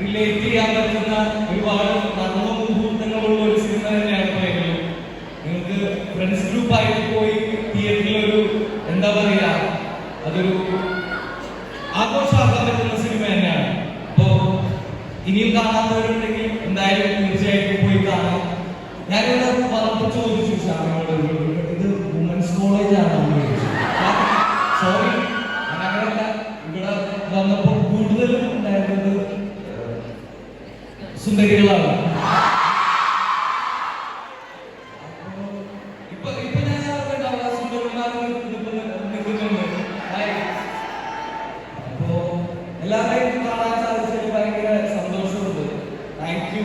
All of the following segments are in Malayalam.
റിലേറ്റ് ചെയ്യാൻ പറ്റുന്ന ഒരുപാട് നർമ്മ മുഹൂർത്തങ്ങളുള്ള ഒരു സിനിമ തന്നെയാണ് പറയുന്നത് നിങ്ങൾക്ക് ഫ്രണ്ട്സ് ഗ്രൂപ്പായിട്ട് പോയി തിയേറ്ററിൽ എന്താ പറയുക അതൊരു ആഘോഷമാക്കാൻ പറ്റുന്ന സിനിമ തന്നെയാണ്. അപ്പോ ഇനിയും കാണാത്തവരുണ്ടെങ്കിൽ എന്തായാലും തീർച്ചയായിട്ടും പോയി കാണാം. ഞാനിവിടെ വന്നപ്പോൾ ചോദിച്ചു സാറിനോട് ഇത് വുമൻസ് കോളേജ് അപ്പോ എല്ലാവരെയും കാണാൻ സാധിച്ചതിൽ ഭയങ്കര സന്തോഷമുണ്ട്. താങ്ക് യു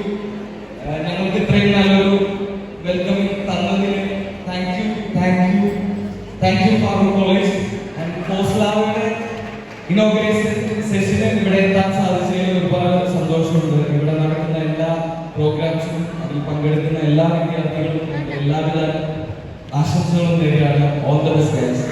ഞങ്ങൾക്ക് ഇത്രയും നല്ലൊരു വെൽക്കം തന്നതിന് thank you thank you thank you Farook college and കോസ്ലാവിന്റെ inauguration സെഷന് ഇവിടെ എത്താൻ പ്രോഗ്രാംസിനും അതിൽ പങ്കെടുക്കുന്ന എല്ലാ വിദ്യാർത്ഥികളും എല്ലാവിധ ആശംസകളും നേരെയാണ് ഓൾ ദ ബെസ്റ്റ് ഗൈസ്